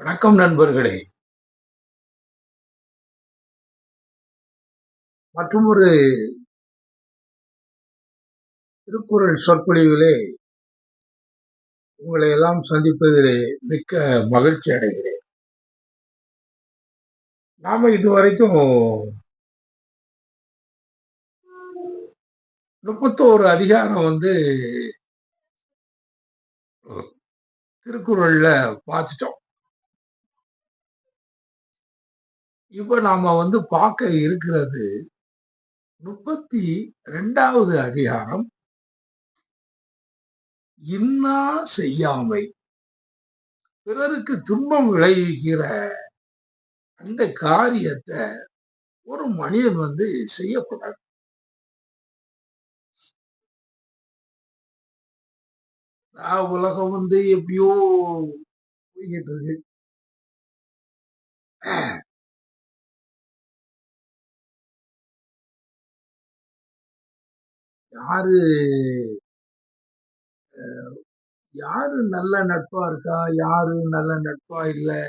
வணக்கம் நண்பர்களே! மற்றும் ஒரு திருக்குறள் சொற்பொழிவிலே உங்களை எல்லாம் சந்திப்பதிலே மிக்க மகிழ்ச்சி அடைகிறேன். நாம இதுவரைக்கும் 31 அதிகாரம் வந்து திருக்குறள்ல பார்த்துட்டோம். இப்ப நாம வந்து பார்க்க இருக்கிறது 32வது அதிகாரம். இன்னா செய்யாமை. பிறருக்கு துன்பம் விளைவிக்கிற அந்த காரியத்த ஒரு மனிதன் வந்து செய்யக்கூடாது. நான் உலகம் வந்து எப்படியோ போய்கிட்டு இருக்கு. யாரு யாரு நல்ல நட்பா இருக்கா? யாரு நல்ல நட்பா இல்லை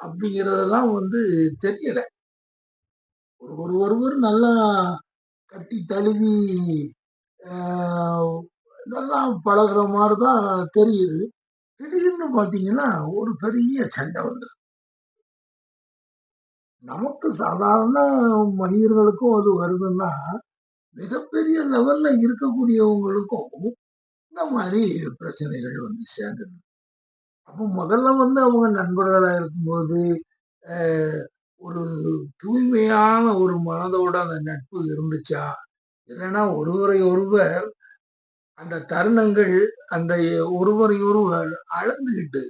அப்படிங்கிறதெல்லாம் வந்து தெரியல. ஒரு ஒருவர் நல்லா கட்டி தழுவி நல்லா பழகுற மாதிரி தான் தெரியுது. திடீர்னு பார்த்தீங்கன்னா, ஒரு பெரிய சண்டை வந்து நமக்கு சாதாரண மனிதர்களுக்கும் அது வருதுன்னா, மிகப்பெரிய லெவல்ல இருக்கக்கூடியவங்களுக்கும் இந்த மாதிரி பிரச்சனைகள் வந்து சேர்ந்தது அப்போ முதல்ல வந்து அவங்க நண்பர்களாக இருக்கும்போது, ஒரு தூய்மையான ஒரு மனதோட அந்த நட்பு இருந்துச்சா? இல்லைன்னா ஒருவரை ஒருவர் அந்த தருணங்கள் அந்த ஒருவரை ஒருவர் அளந்துக்கிட்டு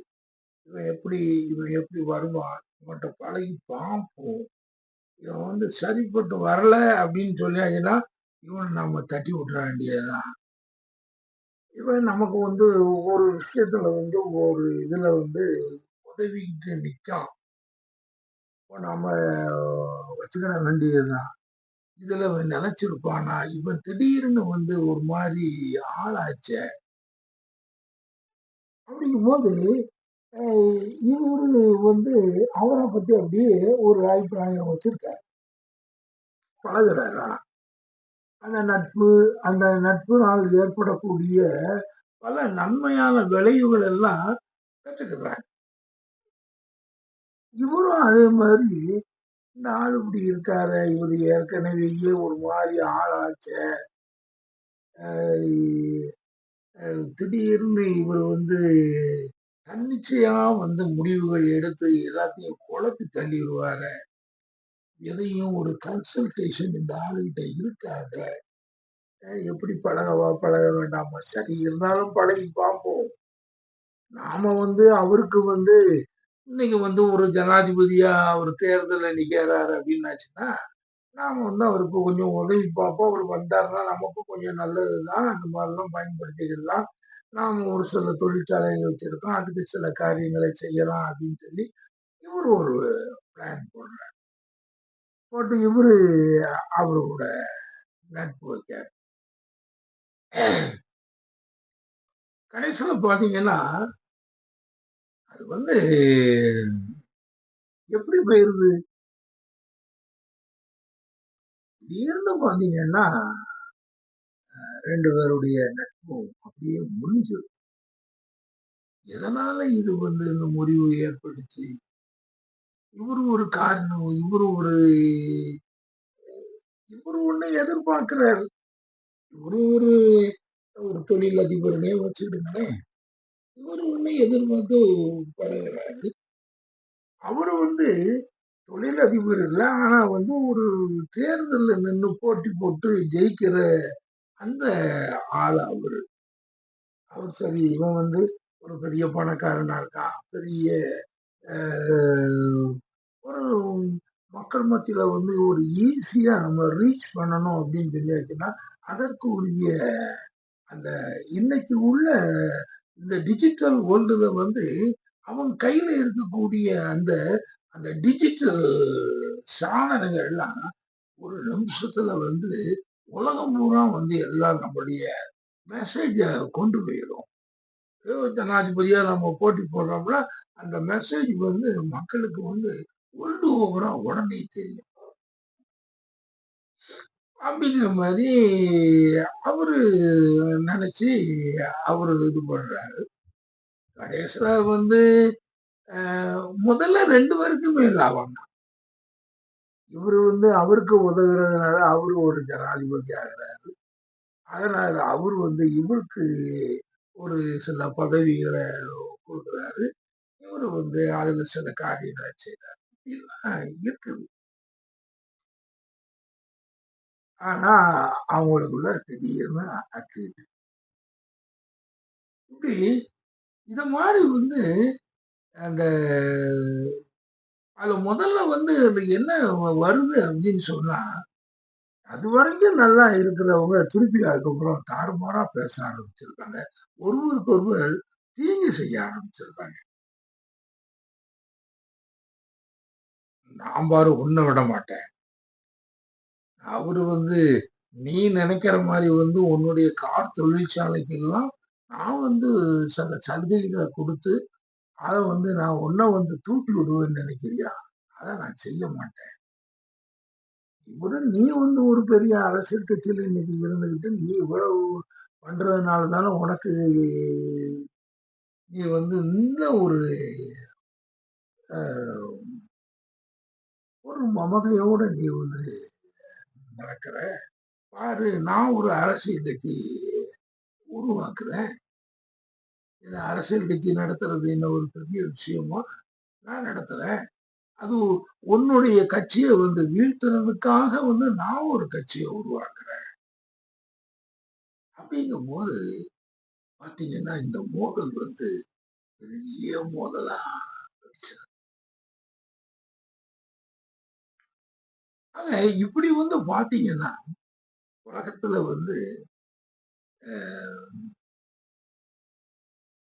இவன் எப்படி இவன் எப்படி வருவான்? இவன்கிட்ட பழகி பார்ப்போம். இவன் வந்து சரிப்பட்டு வரல அப்படின்னு சொல்லியாச்சுன்னா, இவனை நம்ம தட்டி விட்டுற வேண்டியதுதான் இவன் நமக்கு வந்து ஒவ்வொரு விஷயத்துல வந்து ஒரு இதுல வந்து உதவிக்கிட்டு நிற்கான் இப்போ நம்ம வச்சுக்கிற வேண்டியதுதான். இதுல இவன் நிலைச்சிருப்பானா? இவன் திடீர்னு வந்து ஒரு மாதிரி ஆளாச்ச அப்படிங்கும்போது, போது இவரு வந்து அவரை பத்தி அப்படியே ஒரு அபிப்பிராயம் வச்சிருக்காரு. பழகுறாரு ஆனா. அந்த நட்பு அந்த நட்பினால் ஏற்படக்கூடிய பல நன்மையான விளைவுகள் எல்லாம் கற்றுக்கிறாங்க இவரும் அதே மாதிரி, இந்த ஆள் இப்படி இருக்காரு இவர் ஏற்கனவே ஒரு மாதிரி ஆளாச்ச. திடீர்னு இவர் வந்து தன்னிச்சையா வந்து முடிவுகள் எடுத்து எல்லாத்தையும் குழப்பி தள்ளிடுவாரு. எதையும் ஒரு கன்சல்டேஷன் இந்த ஆளுகிட்ட இருக்காங்க எப்படி பழகவா? பழக வேண்டாமா? சரி இருந்தாலும் பழகி பார்ப்போம். நாம வந்து அவருக்கு வந்து இன்னைக்கு வந்து ஒரு ஜனாதிபதியா அவர் தேர்தலில் நிக்கிறாரு அப்படின்னாச்சுன்னா, நாம வந்து அவருக்கு கொஞ்சம் உதவி பார்ப்போம். அவர் வந்தாருன்னா நமக்கும் கொஞ்சம் நல்லது தான். அந்த மாதிரிலாம் பயன்படுத்திக்கலாம். நாம் ஒரு சில தொழிற்சாலைகள் வச்சிருக்கோம். அதுக்கு சில காரியங்களை செய்யலாம் அப்படின்னு சொல்லி, இவர் ஒரு பிளான் போடுறார் போட்டு இவரு அவரோட நட்பு வைக்கார் கடைசில பார்த்தீங்கன்னா அது வந்து எப்படி போயிருது? திடீர்னு பார்த்தீங்கன்னா, ரெண்டு பேருடைய நட்பும் அப்படியே முறிஞ்சிரும். எதனால இது வந்து இந்த முறிவு ஏற்பட்டுச்சு? இவரு ஒரு காரணம். இவரு ஒரு இவரு ஒண்ணு எதிர்பார்க்கிறார் இவரு ஒரு ஒரு தொழில் அதிபர்னே வச்சுக்கிடுங்களேன். இவரு ஒண்ணு எதிர்பார்த்து பழகிறாரு அவரு வந்து தொழில் அதிபர் இல்லை ஆனா வந்து ஒரு தேர்தலில் நின்று போட்டி போட்டு ஜெயிக்கிற அந்த ஆள் அவரு. அவர் சரி இவன் வந்து ஒரு பெரிய பணக்காரனா இருக்கான். பெரிய ஒரு மக்கள் மத்தியில வந்து ஒரு ஈஸியா நம்ம ரீச் பண்ணணும் அப்படின்னு சொல்லியாச்சுன்னா, அதற்கு உரிய அந்த இன்னைக்கு உள்ள இந்த டிஜிட்டல் வேர்ல்டுல வந்து அவன் கையில இருக்கக்கூடிய அந்த அந்த டிஜிட்டல் சாதனங்கள்லாம் ஒரு நிமிஷத்துல வந்து உலகம் பூரா வந்து எல்லாம் நம்மளுடைய மெசேஜை கொண்டு போயிடும். ஜனாதிபதியாக ஜனாதிபதியா நம்ம போட்டி போடுறோம்னா, அந்த மெசேஜ் வந்து மக்களுக்கு வந்து ஒன்று ஓவரா உடனே தெரியும். அப்படிங்கிற மாதிரி அவரு நினைச்சு அவரு இது பண்றாரு. கடைசியில வந்து முதல்ல ரெண்டு பேருக்குமே லாபம் தான். இவரு வந்து அவருக்கு உதவுறதுனால அவரு ஒரு ஜனாதிபதி ஆகிறாரு அதனால அவர் வந்து இவருக்கு ஒரு சில பதவிகளை கொடுக்குறாரு. இவரு வந்து அதில் சில காரியங்களை செய்கிறார் இருக்குது ஆனா அவங்களுக்குள்ள திடீர்னு அக்ரிட் இப்படி இத மாதிரி வந்து அந்த அது முதல்ல வந்து அது என்ன வ- வருது அப்படின்னு சொன்னா அது வரைக்கும் நல்லா இருக்கிறவங்க திருப்பி அதுக்கப்புறம் தாறுமாறா பேச ஆரம்பிச்சிருக்காங்க. ஒருவருக்கு ஒருவர் தீங்கு செய்ய ஆரம்பிச்சிருக்காங்க. நான் பாரு உன்னை விட மாட்டேன். அவரு வந்து நீ நினைக்கிற மாதிரி வந்து உன்னுடைய கார் தொழிற்சாலைக்கெல்லாம் நான் வந்து சில சலுகைகளை கொடுத்து அதை வந்து நான் உன்னை வந்து தூக்கி விடுவேன்னு நினைக்கிறியா? அதை நான் செய்ய மாட்டேன். இவரும் நீ வந்து ஒரு பெரிய அரசியல் கட்சியில் இன்னைக்கு இருந்துகிட்டு நீ இவ்வளவு பண்றதுனால தானே உனக்கு நீ வந்து இந்த ஒரு ஒரு மமதையோட நீ வந்து நடக்கிற. பாரு நான் ஒரு அரசியல் கட்சி உருவாக்குறேன். இந்த அரசியல் கட்சி நடத்துறது என்ன ஒரு பெரிய விஷயமா நான் நடத்துறேன். அது உன்னுடைய கட்சியை வந்து வீழ்த்துறதுக்காக வந்து நான் ஒரு கட்சியை உருவாக்குறேன். அப்படிங்கும் போது பார்த்தீங்கன்னா இந்த மோதல் வந்து பெரிய மோதலா இப்படி வந்து பாத்தீங்கன்னா உலகத்துல வந்து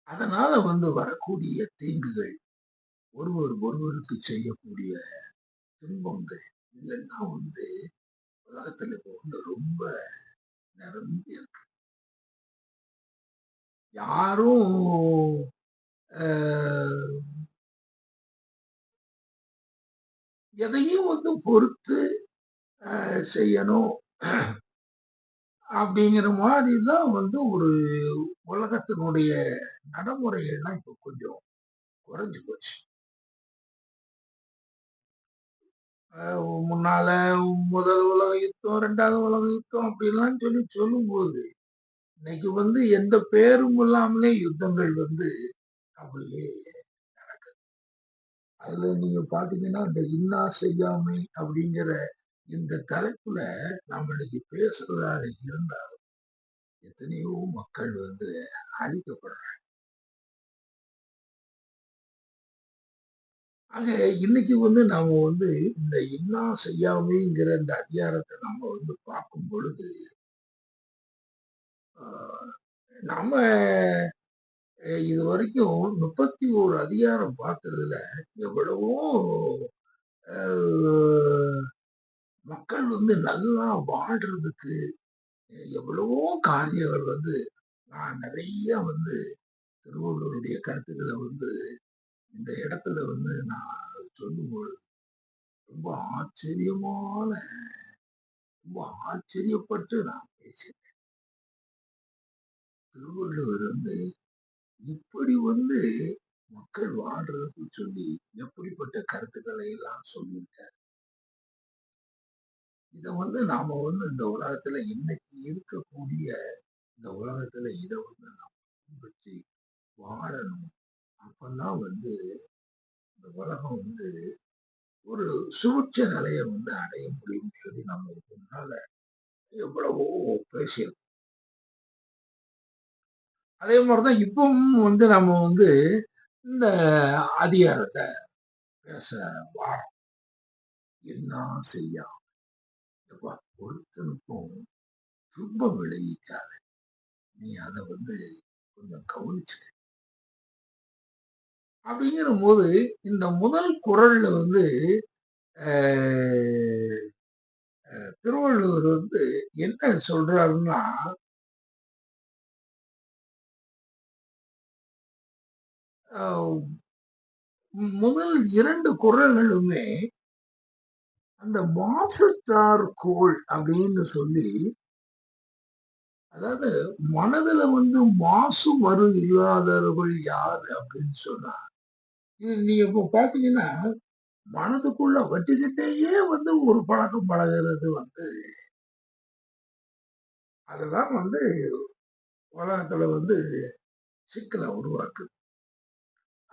அதனால வந்து வரக்கூடிய தீங்குகள் ஒருவர் ஒருவருக்கு செய்யக்கூடிய துன்பங்கள் இதெல்லாம் வந்து உலகத்துல இப்போ வந்து ரொம்ப நிரம்பி இருக்கு. யாரும் எதையும் வந்து பொறுத்து செய்யணும். அப்படிங்கிற மாதிரி தான் வந்து ஒரு உலகத்தினுடைய நடைமுறைகள்லாம் இப்போ கொஞ்சம் குறைஞ்சு போச்சு. முன்னால முதல் உலக யுத்தம் ரெண்டாவது உலக யுத்தம் அப்படிலாம் சொல்லி சொல்லும்போது இன்னைக்கு வந்து எந்த பேரும் இல்லாமலே யுத்தங்கள் வந்து அப்படியே அதுல நீங்க பாத்தீங்கன்னா இந்த இன்னா செய்யாமை அப்படிங்கிற இந்த தலைப்புல நம்மளுக்கு இன்னைக்கு பேசுறதாக இருந்தாலும் எத்தனையோ மக்கள் வந்து அழிக்கப்படுறாங்க. ஆக இன்னைக்கு வந்து நாம வந்து இந்த இன்னா செய்யாமைங்கிற இந்த அதிகாரத்தை நாம வந்து பார்க்கும் பொழுது ஆஹ், நாம இது வரைக்கும் முப்பத்தி ஓரு அதிகாரம் பார்த்ததுல எவ்வளவோ மக்கள் வந்து நல்லா வாழ்றதுக்கு எவ்வளவோ காரியங்கள் வந்து நான் நிறைய வந்து திருவள்ளுவருடைய கருத்துக்களை வந்து இந்த இடத்துல வந்து நான் சொல்லும்போது ரொம்ப ஆச்சரியமான ரொம்ப ஆச்சரியப்பட்டு நான் பேசினேன். திருவள்ளுவர் வந்து இப்படி வந்து மக்கள் வாழ்றதுக்கு சொல்லி எப்படிப்பட்ட கருத்துக்களை எல்லாம் சொல்லியிருக்காரு. இதை வந்து நாம வந்து இந்த உலகத்துல இன்னைக்கு இருக்கக்கூடிய இந்த உலகத்துல இதை வந்து நாம் பின்பற்றி வாழணும். அப்பதான் வந்து இந்த உலகம் வந்து ஒரு சுபிட்ச நிலையை வந்து அடைய முடியும்னு சொல்லி நம்ம இருக்கிறதுனால எவ்வளவோ பேசியிருக்கோம். அதே மாதிரிதான் இப்பவும் வந்து நம்ம வந்து இந்த அதிகாரத்தை பேச வாரம் என்ன செய்யா ஒருத்தனுக்கும் துன்பம் விளைவிக்காத. நீ அதை வந்து கொஞ்சம் கவனிச்சுக்க. அப்படிங்கிற போது இந்த முதல் குரல்ல வந்து திருவள்ளுவர் வந்து என்ன சொல்றாருன்னா முதல் இரண்டு குரல்களுமே அந்த வாசத்தார் கோள் அப்படின்னு சொல்லி அதாவது மனதுல வந்து மாசு மறு இல்லாதவர்கள் யார் அப்படின்னு சொன்னா இது நீங்க இப்போ பாத்தீங்கன்னா மனதுக்குள்ள வச்சுக்கிட்டேயே வந்து ஒரு பழக்கம் பழகிறது வந்து அதுதான் வந்து உலகத்துல வந்து சிக்கலை உருவாக்குது.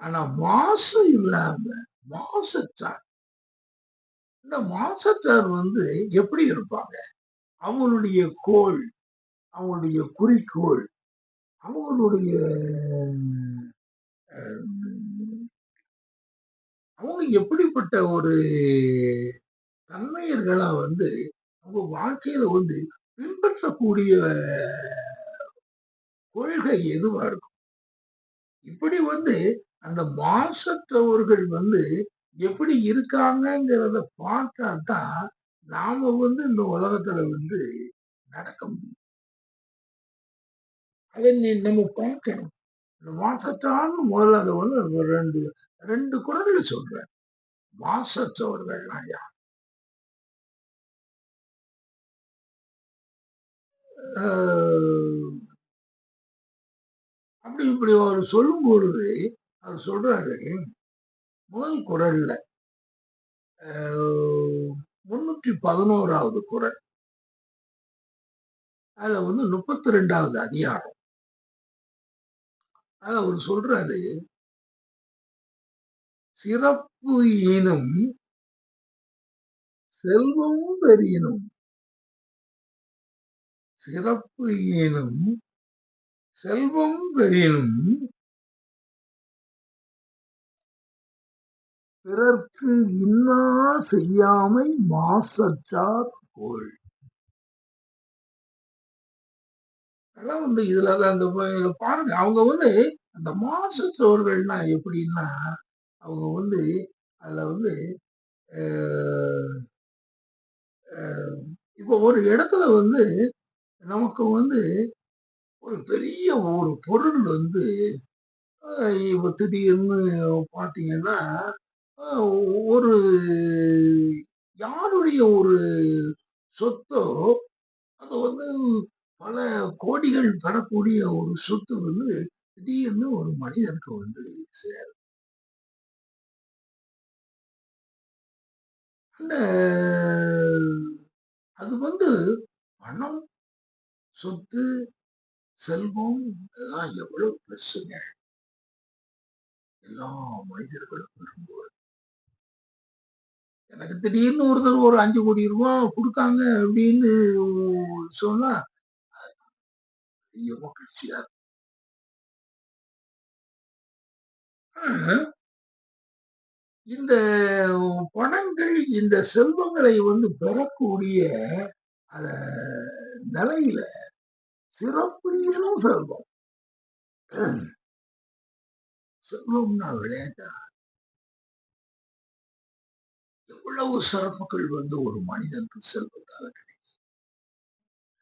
ஆனா மாசு இல்லாம மாசச்சார் இந்த மாசச்சார் வந்து எப்படி இருப்பாங்க? அவங்களுடைய கோள் அவங்களுடைய குறிக்கோள் அவங்களுடைய அவங்க எப்படிப்பட்ட ஒரு தன்மையர்களா வந்து அவங்க வாழ்க்கையில வந்து பின்பற்றக்கூடிய கொள்கை எதுவா இருக்கும்? இப்படி வந்து அந்த மாசற்றவர்கள் வந்து எப்படி இருக்காங்கங்கிறத பார்த்தா தான் நாம வந்து இந்த உலகத்துல வந்து நடக்க முடியும். அதை நம்ம பார்க்கணும். இந்த மாசற்றான்னு முதல்ல அதை வந்து ரெண்டு ரெண்டு குரல்ல சொல்றேன் மாசற்றவர்கள் யார்? அப்படி இப்படி அவர் சொல்லும் பொழுது அவர் சொல்றாரு முதல் குரல்ல முன்னூற்றி பதினோராவது குரல். அதுல வந்து முப்பத்தி ரெண்டாவது அதிகாரம். அத அவர் சொல்றாரு சிறப்பு ஈனும் செல்வம் பெரியனும். சிறப்பு ஈனும் செல்வம் பெரியனும் பிறர்க்கு இன்னா செய்யாமை மாசற்றார் கோள் அதெல்லாம் வந்து இதுல அந்த பாருங்க. அவங்க வந்து அந்த மாசற்றவர்கள்னா எப்படின்னா அவங்க வந்து அதுல வந்து இப்போ ஒரு இடத்துல வந்து நமக்கு வந்து ஒரு பெரிய ஒரு பொருள் வந்து இப்போ திடீர்னு பார்த்தீங்கன்னா ஒரு யாருடைய ஒரு சொத்தோ அது வந்து பல கோடிகள் பெறக்கூடிய ஒரு சொத்து வந்து திடீர்னு ஒரு மனிதனுக்கு வந்து சேரும். அந்த அது வந்து பணம் சொத்து செல்வம் இதெல்லாம் எவ்வளவு பெருசுங்க. எல்லா மனிதர்களும் விரும்புவது எனக்கு திடீர்னு ஒருத்தர் ஒரு அஞ்சு கோடி ரூபா கொடுக்காங்க அப்படின்னு சொன்னா பெரிய மகிழ்ச்சியா இந்த பணங்கள் இந்த செல்வங்களை வந்து பெறக்கூடிய அத நிலையில சிறப்பியலும் செல்வம். செல்வம்னா விளையாட்டா? எவ்வளவு சிறப்புகள் வந்து ஒரு மனிதனுக்கு செல்வதாக கிடைக்கும்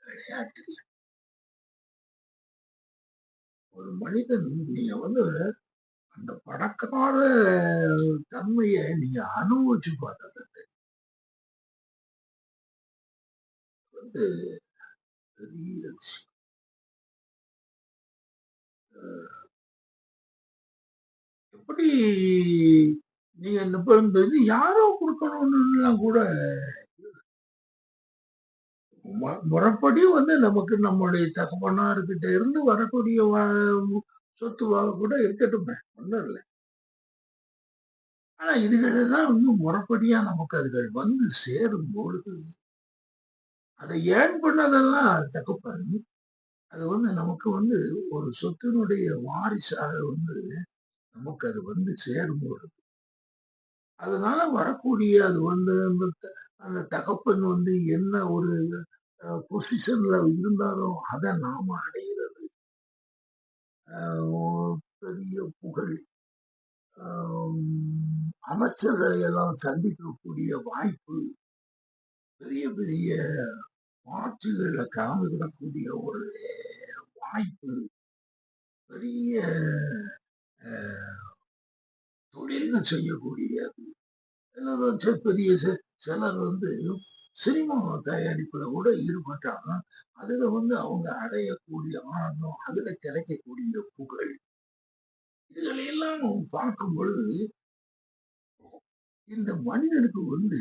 விளையாட்டு ஒரு மனிதன் நீங்க வந்து அந்த படக்கார தன்மையை நீங்க அனுபவிச்சு பார்த்தது வந்து பெரிய விஷயம். எப்படி நீங்க இந்த இந்த இது யாரோ கொடுக்கணும்னுலாம் கூட முறைப்படி வந்து நமக்கு நம்முடைய தகப்பனார்கிட்ட இருந்து வரக்கூடிய சொத்துவாக கூட இருக்கட்டும். ஒன்றும் இல்லை. ஆனா இதுகளெல்லாம் வந்து முறைப்படியா நமக்கு அதுகள் வந்து சேரும் பொழுது அதை ஏன் பண்ணதெல்லாம் தகப்பன் அது வந்து நமக்கு வந்து ஒரு சொத்தினுடைய வாரிசாக வந்து நமக்கு அது வந்து சேரும் பொழுது. அதனால வரக்கூடிய அது வந்து அந்த தகப்பன் வந்து என்ன ஒரு பொசிஷன்ல இருந்தாலும் அதை நாம அடைகிறது பெரிய புகழ். அமைச்சர்களை எல்லாம் சந்திக்கக்கூடிய வாய்ப்பு பெரிய பெரிய ஆட்சிகளை கலந்துக்கிடக்கூடிய ஒரு வாய்ப்பு பெரிய தொழில்கள் செய்யக்கூடியது. பெரிய சிலர் வந்து சினிமா தயாரிப்புல கூட ஈடுபட்டாங்க. அதுல வந்து அவங்க அடையக்கூடிய ஆனந்தம் அதுல கிடைக்கக்கூடிய புகழ். இதுகளையெல்லாம் பார்க்கும் பொழுது இந்த மனிதனுக்கு வந்து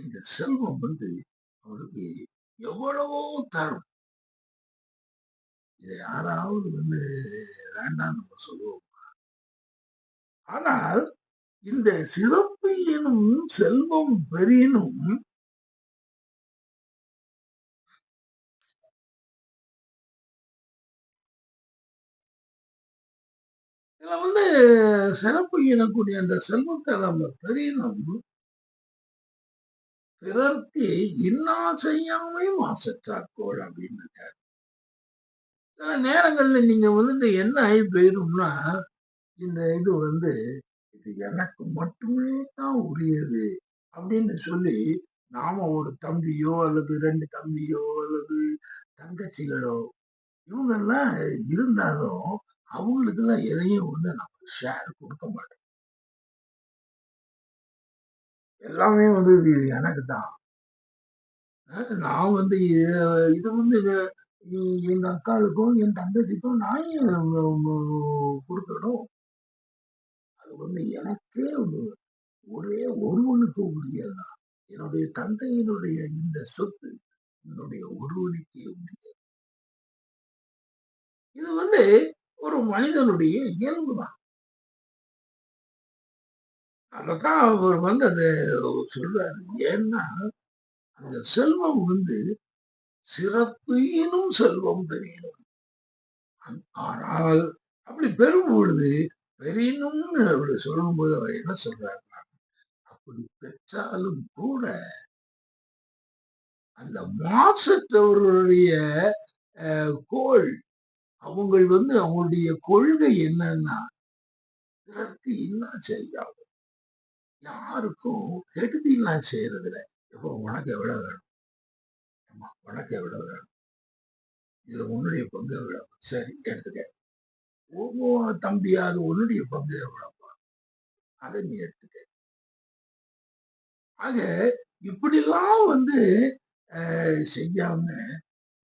இந்த செல்வம் வந்து அவருக்கு எவ்வளவோ தரும். இதை யாராவது வந்து வேண்டாம் நம்ம சொல்லுவோம். ஆனால் இந்த சிறப்பு எனும் செல்வம் பெரியனும் இதுல வந்து சிறப்பு எனக்கூடிய அந்த செல்வத்தை நம்ம பெரியனும் பிறர்க்கு இன்னா செய்யாமே மாசற்றாக்கோள் அப்படின்னு சில நேரங்கள்ல நீங்க வந்து என்ன ஆகி போயிரும்னா இந்த இது வந்து இது எனக்கு மட்டுமே தான் உரியது அப்படின்னு சொல்லி நாம ஒரு தம்பியோ அல்லது ரெண்டு தம்பியோ அல்லது தங்கச்சிகளோ இவங்கெல்லாம் இருந்தாலும் அவங்களுக்கெல்லாம் எதையும் வந்து நம்ம ஷேர் கொடுக்க மாட்டோம். எல்லாமே வந்து இது எனக்கு தான். நான் வந்து இது வந்து எங்க அக்காளுக்கும் என் தங்கச்சிக்கும் நான் கொடுக்கணும்? அது எனக்கே ஒரே ஒருவனுக்கு உரியதுதான் என்னுடைய தந்தையினுடைய இந்த சொத்து என்னுடைய ஒருவனுக்கே உரியது. இது வந்து ஒரு மனிதனுடைய இயல்பு தான் அதத்தான் அவர் வந்து அதை சொல்றாரு. ஏன்னா அந்த செல்வம் வந்து சிறப்பு எனும் செல்வம் பெரியனும் ஆனால் அப்படி பெறும் பொழுது பெரியனும்னு அவர் சொல்லும்போது அவர் என்ன சொல்றாரு அப்படி பெற்றாலும் கூட அந்த மாசத்தவர்களுடைய கோள் அவங்க வந்து அவங்களுடைய கொள்கை என்னன்னா பிறருக்கு என்ன செய்யாது யாருக்கும் கெடுதி நான் செய்யறதில்ல. இப்போ உனக்கு எவ்வளவு வேணும்? உனக்கு எவ்வளவு வேணும்? இதுல உன்னுடைய பங்கு எவ்வளவு? சரி எடுத்துக்க. ஒவ்வொரு தம்பியாவது உன்னுடைய பங்கு எவ்வளவு அதை நீ எடுத்துக்க. ஆக இப்படிலாம் வந்து செய்யாம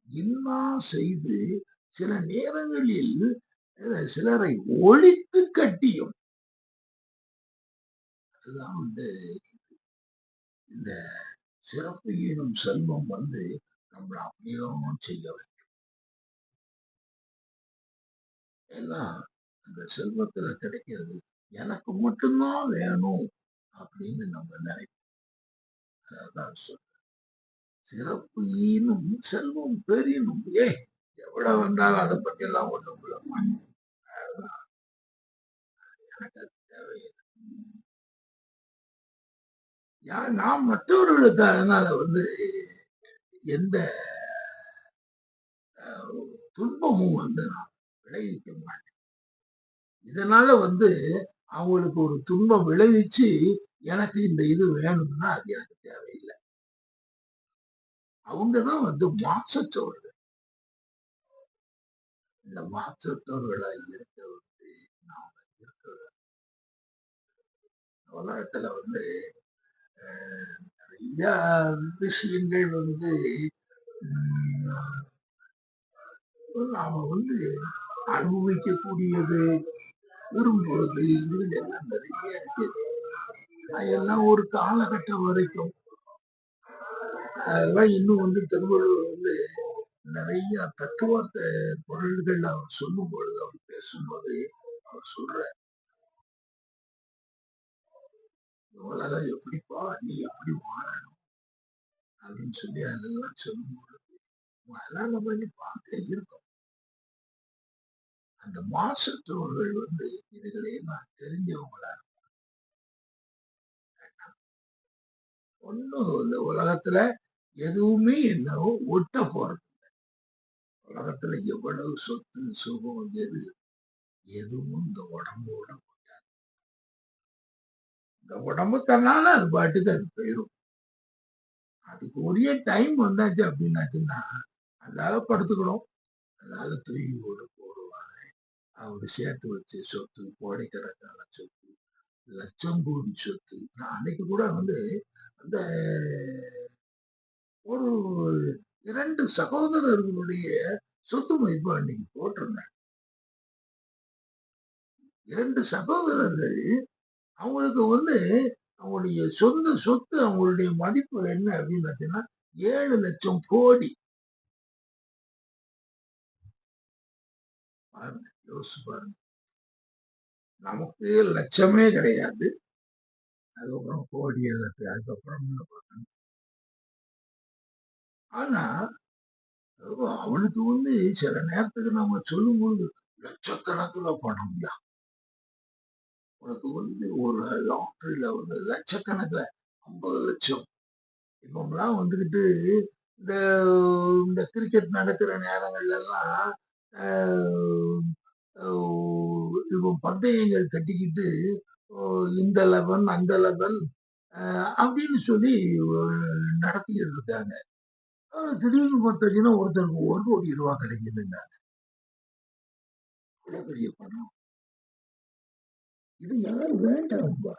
இன்னா செய்து சில நேரங்களில் சிலரை ஒழித்து கட்டியும். அதுதான் வந்து இந்த சிறப்பு எனும் செல்வம் வந்து நம்மளை அப்படியும் செய்ய வைக்கும் எல்லாம் அந்த செல்வத்துல கிடைக்கிறது எனக்கு மட்டும்தான் வேணும் அப்படின்னு நம்ம நினைப்போம். அதான் சொல்ற சிறப்பு ஈனும் செல்வம் பெரியனும் ஏ எவ்வளவு வந்தாலும் அதை பத்தி எல்லாம் ஒண்ணும் எனக்கு தேவையில்லை. நான் மற்றவர்களுக்கு அதனால வந்து எந்த துன்பமும் வந்து நான் விளைவிக்க மாட்டேன். இதனால வந்து அவங்களுக்கு ஒரு துன்பம் விளைவிச்சு எனக்கு இந்த இது வேணும்னா அது எனக்கு தேவையில்லை. அவங்கதான் வந்து மாற்றத்தோர்கள் இந்த மாற்றத்தோர்களா இருக்க வந்து நாம இருக்க உலகத்துல வந்து நிறைய விஷயங்கள் வந்து நாம வந்து அனுபவிக்கக்கூடியது. விரும்புவது எல்லாம் நிறைய இருக்கு. அதெல்லாம் ஒரு காலகட்டம் வரைக்கும் அதெல்லாம் இன்னும் வந்து திருவள்ளுவர் வந்து நிறைய தத்துவார்த்த குரல்கள் அவர் சொல்லும் பொழுது அவர் பேசும்போது அவர் சொல்ற உலகம் எப்படிப்பா நீ எப்படி வாழணும்? அப்படின்னு சொல்லி அதெல்லாம் சொல்லும் பொழுது அதெல்லாம் நம்ம பார்க்க இருக்கோம். அந்த மாசத்தோர்கள் வந்து இதுகளை நான் தெரிஞ்சவங்களா ஒன்றும் இந்த உலகத்துல எதுவுமே என்னவோ ஒட்ட போறது உலகத்துல எவ்வளவு சொத்து சுகம் எது எதுவும் இந்த உடம்போட இந்த உடம்பு தன்னால அது பாட்டுக்கு அது போயிடும் அதுக்கு ஒரே டைம் வந்தாச்சு அப்படின்னாச்சுன்னா அதால படுத்துக்கணும். அதால தூக்கி போட அவர் சேர்த்து வச்ச சொத்து கோடைக்கணக்கான சொத்து லட்சம் கோடி சொத்து நான் அன்னைக்கு கூட வந்து அந்த ஒரு இரண்டு சகோதரர்களுடைய சொத்து மதிப்பு அன்னைக்கு போட்டிருந்தேன். இரண்டு சகோதரர்கள் அவங்களுக்கு வந்து அவங்களுடைய சொந்த சொத்து அவங்களுடைய மதிப்பு என்ன அப்படின்னு பார்த்தீங்கன்னா ஏழு லட்சம் கோடி. பாருங்க. யோசிச்சு பாருங்க. நமக்கு லட்சமே கிடையாது. அதுக்கப்புறம் கோடி இருக்கு. அதுக்கப்புறம் என்ன பார்க்கணும் ஆனா அவனுக்கு வந்து சில நேரத்துக்கு நம்ம சொல்லும்போது லட்சக்கணக்குல பணம் தான் உனக்கு வந்து ஒரு லாட்ரியில வந்து லட்சக்கணக்கில் ஐம்பது லட்சம். இப்பெல்லாம் வந்துக்கிட்டு இந்த இந்த கிரிக்கெட் நடக்கிற நேரங்கள்ல எல்லாம் இப்போ பந்தயங்கள் கட்டிக்கிட்டு இந்த லெவன் அந்த லெவன் அப்படின்னு சொல்லி நடத்திக்கிட்டு இருக்காங்க. திடீர்னு பார்த்தீங்கன்னா ஒருத்தருக்கு ஒரு கோடி ரூபா கிடைக்குதுங்க. பெரிய பணம். இது யார் வேண்டாம்ப்பா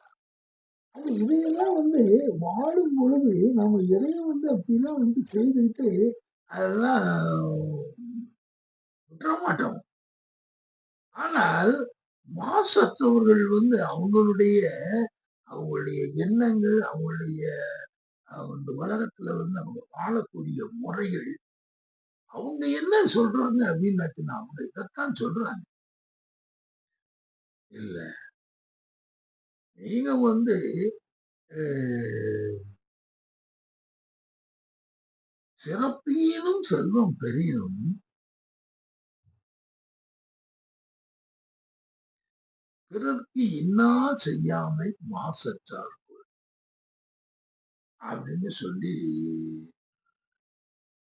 அது இதையெல்லாம் வந்து வாழும் பொழுது நம்ம எதையும் வந்து அப்படிலாம் வந்து செய்துட்டு அதெல்லாம் விட்டுற மாட்டோம். ஆனால் மாசத்தவர்கள் வந்து அவங்களுடைய அவங்களுடைய எண்ணங்கள் அவங்களுடைய அந்த உலகத்துல வந்து அவங்க வாழக்கூடிய முறைகள் அவங்க என்ன சொல்றாங்க அப்படின்னாச்சுன்னா அவங்க இதைத்தான் சொல்றாங்க. இல்ல. நீங்க வந்து சிறப்பீனும் செல்வம் பெரியும் பிறருக்கு இன்னா செய்யாமை மாசற்றார் அப்படின்னு சொல்லி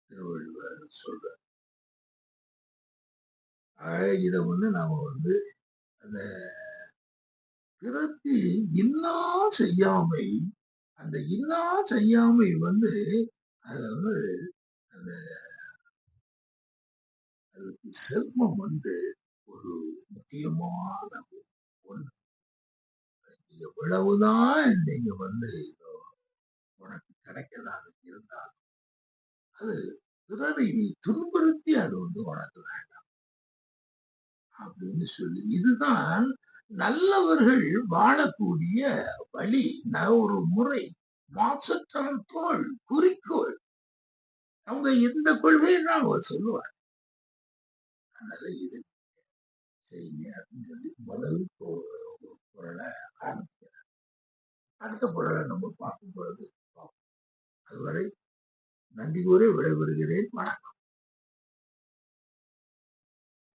திருவள்ளுவர் சொல்ற இதை வந்து நாம வந்து அந்த பிறருக்கு இன்னா செய்யாமை அந்த இன்னா செய்யாமை வந்து அது வந்து அந்த அதுக்கு செல்வம் வந்து ஒரு முக்கியமான எவ்வளவுதான் நீங்க வந்து உனக்கு கிடைக்கிறதாக இருந்தால் அது பிறரை துன்புறுத்தி அது வந்து உனக்கு வேண்டாம். அப்படின்னு சொல்லி இதுதான் நல்லவர்கள் வாழக்கூடிய வழி ஒரு முறை மாசற்றால் தோல் குறிக்கோள். அவங்க இந்த கொள்கையை தான் அவர் சொல்லுவார். அதனால இது செய்யுங்க அப்படின்னு சொல்லி முதல் பொருளை ஆரம்பிக்கிறார் அடுத்த பொருளை நம்ம பார்க்கும் பொழுது அதுவரை நன்றி கூறி விடைபெறுகிறேன். வணக்கம்.